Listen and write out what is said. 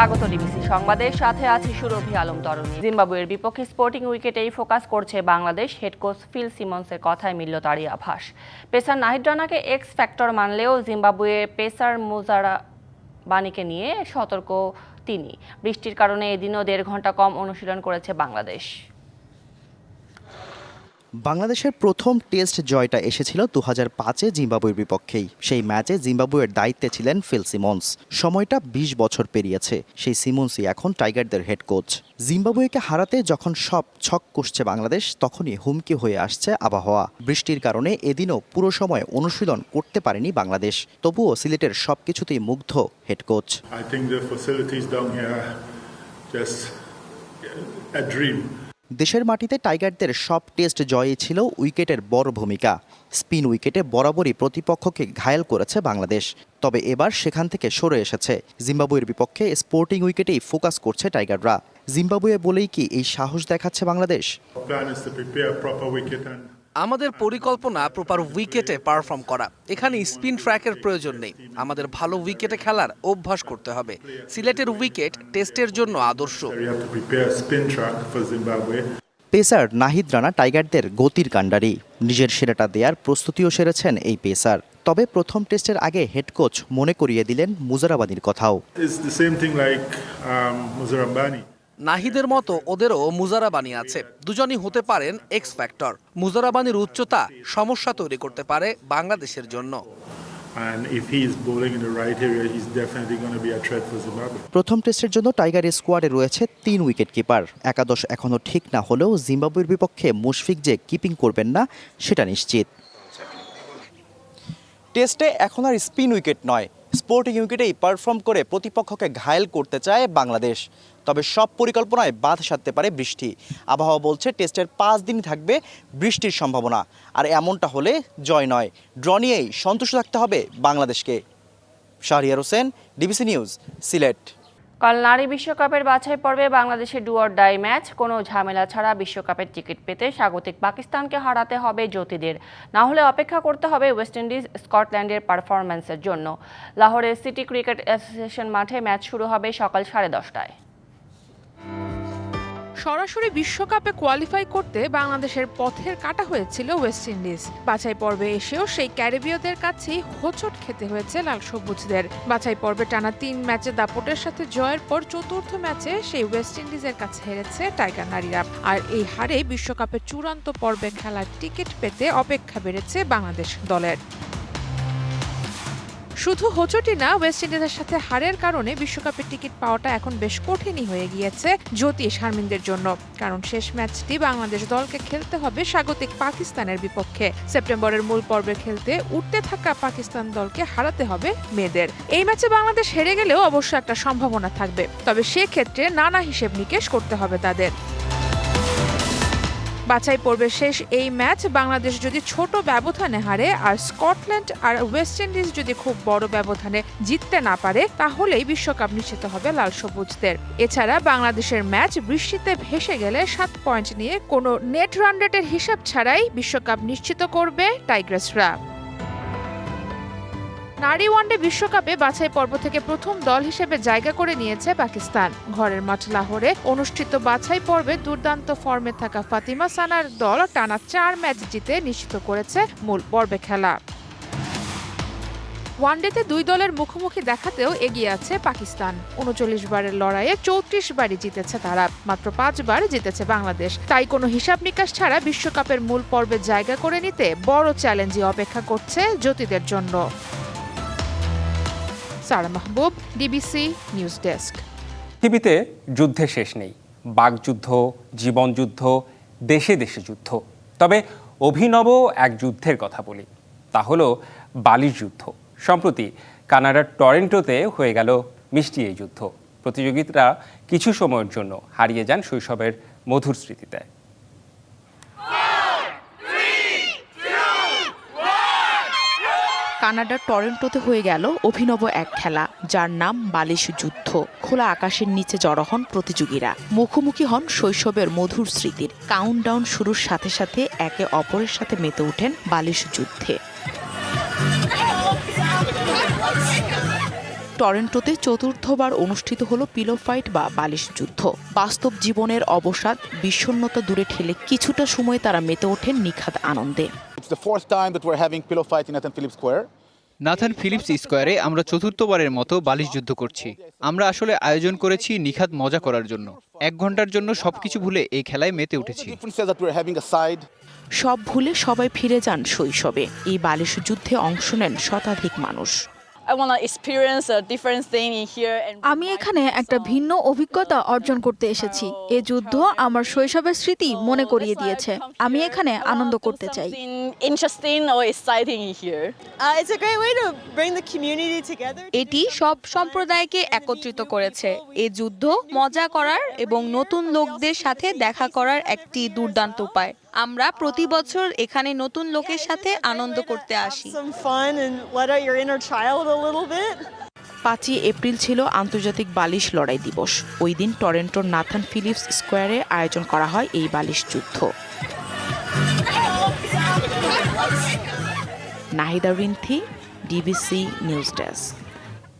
স্বাগত ডিবিসি সংবাদের সাথে আছি সুরভি আলম তরণী। জিম্বাবুয়ের বিপক্ষে স্পোর্টিং উইকেটেই ফোকাস করছে বাংলাদেশ। হেড কোচ ফিল সিমন্সের কথায় মিলল তারই আভাস। পেসার নাহিদ রানাকে এক্স ফ্যাক্টর মানলেও জিম্বাবুয়ে পেসার মুজারা বাণীকে নিয়ে সতর্ক তিনি। বৃষ্টির কারণে এদিনও দেড় ঘণ্টা কম অনুশীলন করেছে বাংলাদেশ। বাংলাদেশের প্রথম টেস্ট জয়টা এসেছিল দু হাজার পাঁচে জিম্বাবুয়ের বিপক্ষেই। সেই ম্যাচে জিম্বাবুয়ের দায়িত্বে ছিলেন ফিল সিমন্স। সময়টা ২০ বছর পেরিয়েছে। সেই সিমন্সই এখন টাইগারদের হেড কোচ জিম্বাবুয়েকে হারাতে যখন সব ছক কষছে বাংলাদেশ, তখনই হুমকি হয়ে আসছে আবহাওয়া। বৃষ্টির কারণে এদিনও পুরো সময় অনুশীলন করতে পারেনি বাংলাদেশ। তবুও সিলেটের সবকিছুতেই মুগ্ধ হেড কোচ I. দেশের মাটিতে টাইগারদের সব টেস্ট জয়ে ছিল উইকেটের বড় ভূমিকা। স্পিন উইকেটে বরাবরই প্রতিপক্ষকে ঘায়েল করেছে বাংলাদেশ। তবে এবার সেখান থেকে সরে এসেছে। জিম্বাবুয়ের বিপক্ষে স্পোর্টিং উইকেটেই ফোকাস করছে টাইগাররা। জিম্বাবুয়ে বলেই কি এই সাহস দেখাচ্ছে বাংলাদেশ? আমাদের পরিকল্পনা প্রপার উইকেটে পারফর্ম করা। এখানে স্পিন ট্র্যাকের প্রয়োজন নেই। আমাদের ভালো উইকেটে খেলার অভ্যাস করতে হবে। সিলেটের উইকেট টেস্টের জন্য আদর্শ. পেসার নাহিদ রানা টাইগারদের গতির কাণ্ডারি। নিজের সেরাটা দেওয়ার প্রস্তুতিও সেরেছেন এই পেসার। তবে প্রথম টেস্টের আগে হেড কোচ মনে করিয়ে দিলেন মুজারাবাদির কথাও। নাহিদের মতো ওদেরও মুজারাবানি আছে। দুজনই হতে পারেন এক্স ফ্যাক্টর মুজারাবানির উচ্চতা সমস্যা তৈরি করতে পারে বাংলাদেশের জন্য. প্রথম টেস্টের জন্য টাইগার স্কোয়াডে রয়েছে তিন উইকেট কিপার একাদশ এখনও ঠিক না হলেও জিম্বাবুয়ের বিপক্ষে মুশফিক যে কিপিং করবেন না সেটা নিশ্চিত। টেস্টে এখন আর স্পিন উইকেট নয়। স্পোর্টিং উইকেটেই পারফর্ম করে প্রতিপক্ষকে ঘায়েল করতে চায় বাংলাদেশ। তবে সব পরিকল্পনায় বাধ সাধতে পারে বৃষ্টি। আবহাওয়া বলছে টেস্টের পাঁচ দিন থাকবে বৃষ্টির সম্ভাবনা। আর এমনটা হলে জয় নয়। ড্র নিয়েই সন্তুষ্ট থাকতে হবে বাংলাদেশকে। Shahriar Hossain, DBC news, Sylhet. কাল নারী বিশ্বকাপের বাছাই পর্বে বাংলাদেশের ডুয়ার ডাই ম্যাচ। কোনো ঝামেলা ছাড়া বিশ্বকাপের টিকিট পেতে স্বাগতিক পাকিস্তানকে হারাতে হবে জ্যোতিদের না হলে অপেক্ষা করতে হবে ওয়েস্ট ইন্ডিজ, স্কটল্যান্ডের পারফরম্যান্সের জন্য। লাহোরের সিটি ক্রিকেট অ্যাসোসিয়েশন মাঠে ম্যাচ শুরু হবে সকাল সাড়ে দশটায়। সরাসরি বিশ্বকাপে কোয়ালিফাই করতে বাংলাদেশের পথের কাটা হয়েছিল ওয়েস্ট ইন্ডিজ। বাছাই পর্বে এসেও সেই ক্যারিবীয়দের কাছেই হোঁচট খেতে হয়েছে লাল সবুজদের। বাছাই পর্বে টানা তিন ম্যাচে দাপটের সাথে জয়ের পর চতুর্থ ম্যাচে সেই ওয়েস্ট ইন্ডিজের কাছে হেরেছে টাইগার নারীরা। আর এই হারে বিশ্বকাপের চূড়ান্ত পর্বে খেলার টিকিট পেতে অপেক্ষা বেড়েছে বাংলাদেশ দলের। শুধু হোচটি না, ওয়েস্ট ইন্ডিজের সাথে হারের কারণে বিশ্বকাপের টিকিট পাওয়াটা এখন বেশ কঠিনই হয়ে গিয়েছে জ্যোতি শারমিনদের জন্য। কারণ শেষ ম্যাচটি বাংলাদেশ দলকে খেলতে হবে স্বাগতিক পাকিস্তানের বিপক্ষে। সেপ্টেম্বরের মূল পর্বে খেলতে উঠতে থাকা পাকিস্তান দলকে হারাতে হবে মেয়েদের। এই ম্যাচে বাংলাদেশ হেরে গেলেও অবশ্য একটা সম্ভাবনা থাকবে। তবে সেক্ষেত্রে নানা হিসেব নিকেশ করতে হবে তাদের। বাছাই পর্বে শেষ এই ম্যাচ, বাংলাদেশ যদি ছোট ব্যবধানে হারে আর স্কটল্যান্ড আর ওয়েস্ট ইন্ডিজ যদি খুব বড় ব্যবধানে জিততে না পারে, তাহলেই বিশ্বকাপ নিশ্চিত হবে লাল সবুজদের। এছাড়া বাংলাদেশের ম্যাচ বৃষ্টিতে ভেসে গেলে সাত পয়েন্ট নিয়ে কোনো নেট রান রেটের হিসাব ছাড়াই বিশ্বকাপ নিশ্চিত করবে টাইগ্রেসরা। নারী ওয়ানডে বিশ্বকাপে বাছাই পর্ব থেকে প্রথম দল হিসেবে জায়গা করে নিয়েছে পাকিস্তান। ঘরের মাঠ লাহোরে অনুষ্ঠিত বাছাই পর্বে দুর্দান্ত ফর্মে থাকা ফাতিমা সানার দল টানা চার ম্যাচ জিতে নিশ্চিত করেছে মূল পর্বে খেলা। ওয়ানডেতে দুই দলের মুখোমুখি দেখাতেও এগিয়ে আছে পাকিস্তান। উনচল্লিশ বারের লড়াইয়ে চৌত্রিশ বারই জিতেছে তারা, মাত্র পাঁচবার জিতেছে বাংলাদেশ। তাই কোনো হিসাব নিকাশ ছাড়া বিশ্বকাপের মূল পর্বে জায়গা করে নিতে বড় চ্যালেঞ্জই অপেক্ষা করছে জ্যোতিদের জন্য। Sara Mahbub DBC news desk. পৃথিবীতে যুদ্ধের শেষ নেই। বাকযুদ্ধ, জীবনযুদ্ধ, দেশে দেশে যুদ্ধ। তবে অভিনব এক যুদ্ধের কথা বলি। তা হলো বালির যুদ্ধ। সম্প্রতি কানাডার টরেন্টোতে হয়ে গেল মিষ্টি এই যুদ্ধ। প্রতিযোগিতারা কিছু সময়ের জন্য হারিয়ে যান শৈশবের মধুর স্মৃতিতে। কানাডার টরেন্টোতে হয়ে গেল অভিনব এক খেলা, যার নাম বালিশ যুদ্ধ। খোলা আকাশের নিচে জড়ো হন প্রতিযোগীরা। মুখোমুখি হন শৈশবের মধুর স্মৃতির। কাউন্টডাউন শুরুর সাথে সাথে একে অপরের সাথে মেতে ওঠেন বালিশ যুদ্ধে। টরেন্টোতে চতুর্থবার অনুষ্ঠিত হলো পিলো ফাইট বা বালিশ যুদ্ধ। বাস্তব জীবনের অবসাদ, বিষণ্ণতা দূরে ঠেলে কিছুটা সময় তারা মেতে ওঠেন নিখাদ আনন্দে। The fourth time that we're having pillow fight in Nathan Phillips Square. Nathan Phillips স্কোয়ারে আমরা চতুর্থবারের মতো বালিশ যুদ্ধ করছি। আমরা আসলে আয়োজন করেছি নিখাত মজা করার জন্য। এক ঘণ্টার জন্য সবকিছু ভুলে এই খেলায় মেতে উঠেছি। সব ভুলে সবাই ফিরে যান শৈশবে। এই বালিশ যুদ্ধে অংশ নেন শতাধিক মানুষ। আমি এখানে একটা ভিন্ন অভিজ্ঞতা অর্জন করতে এসেছি। এ যুদ্ধ আমার শৈশবের স্মৃতি মনে করিয়ে দিয়েছে। আমি এখানে আনন্দ করতে চাই। এটি সব সম্প্রদায়কে একত্রিত করেছে। এ যুদ্ধ মজা করার এবং নতুন লোকদের সাথে দেখা করার একটি দুর্দান্ত উপায়। আমরা প্রতি বছর এখানে নতুন লোকের সাথে আনন্দ করতে আসি. পাঁচই এপ্রিল ছিল আন্তর্জাতিক বালিশ লড়াই দিবস। ওই দিন টরেন্টোর নাথান ফিলিপস স্কোয়ারে আয়োজন করা হয় এই বালিশ যুদ্ধ। Nahida Rinthi DBC news desk.